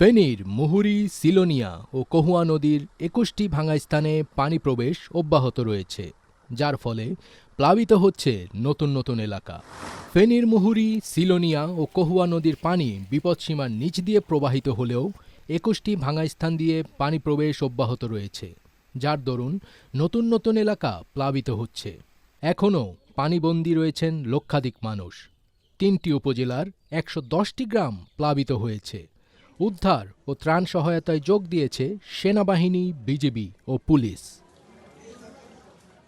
ফেনীর মুহুরী, সিলোনিয়া ও কহুয়া নদীর একুশটি ভাঙা স্থানে পানি প্রবেশ অব্যাহত রয়েছে, যার ফলে প্লাবিত হচ্ছে নতুন নতুন এলাকা। ফেনীর মুহুরী, সিলোনিয়া ও কহুয়া নদীর পানি বিপদসীমার নিচ দিয়ে প্রবাহিত হলেও একুশটি ভাঙা স্থান দিয়ে পানি প্রবেশ অব্যাহত রয়েছে, যার দরুন নতুন নতুন এলাকা প্লাবিত হচ্ছে। এখনও পানিবন্দী রয়েছেন লক্ষাধিক মানুষ। তিনটি উপজেলার একশো দশটি গ্রাম প্লাবিত হয়েছে। উদ্ধার ও ত্রাণ সহায়তায় যোগ দিয়েছে সেনাবাহিনী, বিজিবি ও পুলিশ।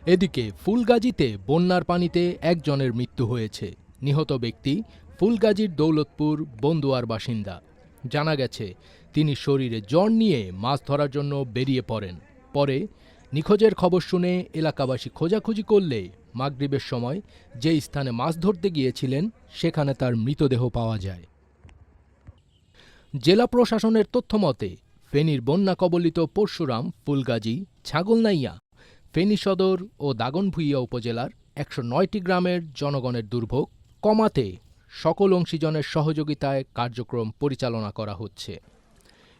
এদিকে ফুলগাজীতে বন্যার পানিতে একজনের মৃত্যু হয়েছে। নিহত ব্যক্তি ফুলগাজীর দৌলতপুর বন্দুয়ার বাসিন্দা। জানা গেছে, তিনি শরীরে জ্বর নিয়ে মাছ ধরার জন্য বেরিয়ে পড়েন। পরে নিখোঁজের খবর শুনে এলাকাবাসী খোঁজাখুঁজি করলে মাগরিবের সময় যে স্থানে মাছ ধরতে গিয়েছিলেন, সেখানে তার মৃতদেহ পাওয়া যায়। জেলা প্রশাসনের তথ্যমতে, ফেনীর বন্যা কবলিত পরশুরাম, ফুলগাজী, ছাগলনাইয়া, ফেনী সদর ও দাগনভূঞা উপজেলার একশো নয়টি গ্রামের জনগণের দুর্ভোগ কমাতে সকল অংশীজনের সহযোগিতায় কার্যক্রম পরিচালনা করা হচ্ছে।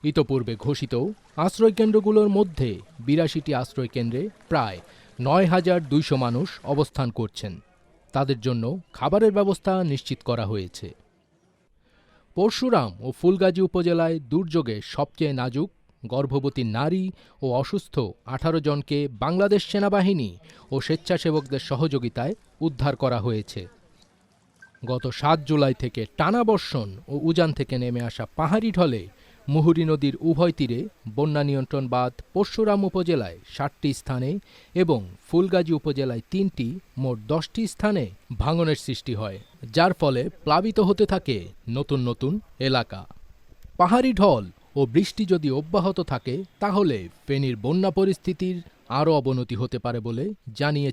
ইতপূর্বে ঘোষিত আশ্রয়কেন্দ্রগুলোর মধ্যে বিরাশিটি আশ্রয়কেন্দ্রে প্রায় নয় হাজার দুইশো মানুষ অবস্থান করছেন। তাদের জন্য খাবারের ব্যবস্থা নিশ্চিত করা হয়েছে। পরশুরাম ও ফুলগাজী উপজেলায় দুর্যোগে সবচেয়ে নাজুক, গর্ভবতী নারী ও অসুস্থ আঠারো জনকে বাংলাদেশ সেনাবাহিনী ও স্বেচ্ছাসেবকদের সহযোগিতায় উদ্ধার করা হয়েছে। গত সাত জুলাই থেকে টানা বর্ষণ ও উজান থেকে নেমে আসা পাহাড়ি ঢলে মুহুরী নদীর উভয় তীরে বন্যা নিয়ন্ত্রণ বাঁধ পরশুরাম উপজেলায় ষাটটি স্থানে এবং ফুলগাজী উপজেলায় তিনটি, মোট দশটি স্থানে ভাঙনের সৃষ্টি হয়, যার ফলে প্লাবিত হতে থাকে নতুন নতুন এলাকা। পাহাড়ি ঢল ও বৃষ্টি যদি অব্যাহত থাকে, তাহলে ফেনীর বন্যা পরিস্থিতির আরও অবনতি হতে পারে বলে জানিয়ে